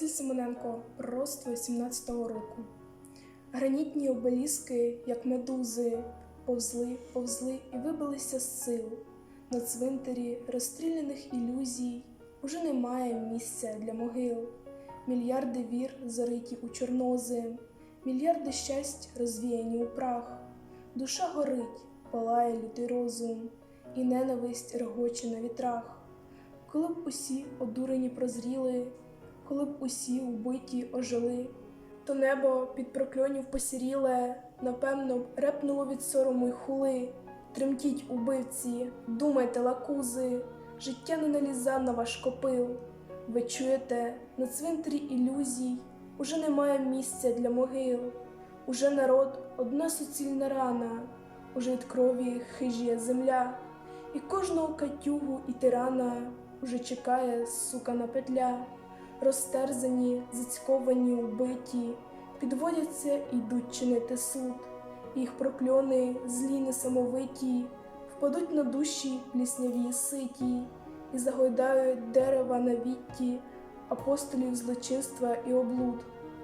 Василь Симоненко, пророцтво 17-го року. Гранітні обеліски, як медузи, повзли, повзли і вибилися з сил. На цвинтарі розстріляних ілюзій уже немає місця для могил. Мільярди вір зариті у чорнозем, мільярди щастя розвіяні у прах. Душа горить, палає лютий розум, і ненависть регоче на вітрах. Коли б усі одурені прозріли, коли б усі вбиті ожили, то небо під прокльонів посіріле, напевно, б репнуло від сорому й хули. Тремтіть, убивці, думайте, лакузи, життя не наліза на ваш копил. Ви чуєте, на цвинтарі ілюзій уже немає місця для могил. Уже народ одна суцільна рана, уже від крові хижіє земля, і кожного катюгу і тирана уже чекає сукана петля. Розтерзані, зацьковані, убиті, підводяться і йдуть чинити суд. Їх прокльони, злі несамовиті, впадуть на душі плісняві ситі, і загойдають дерева на вітті апостолів злочинства і облуд.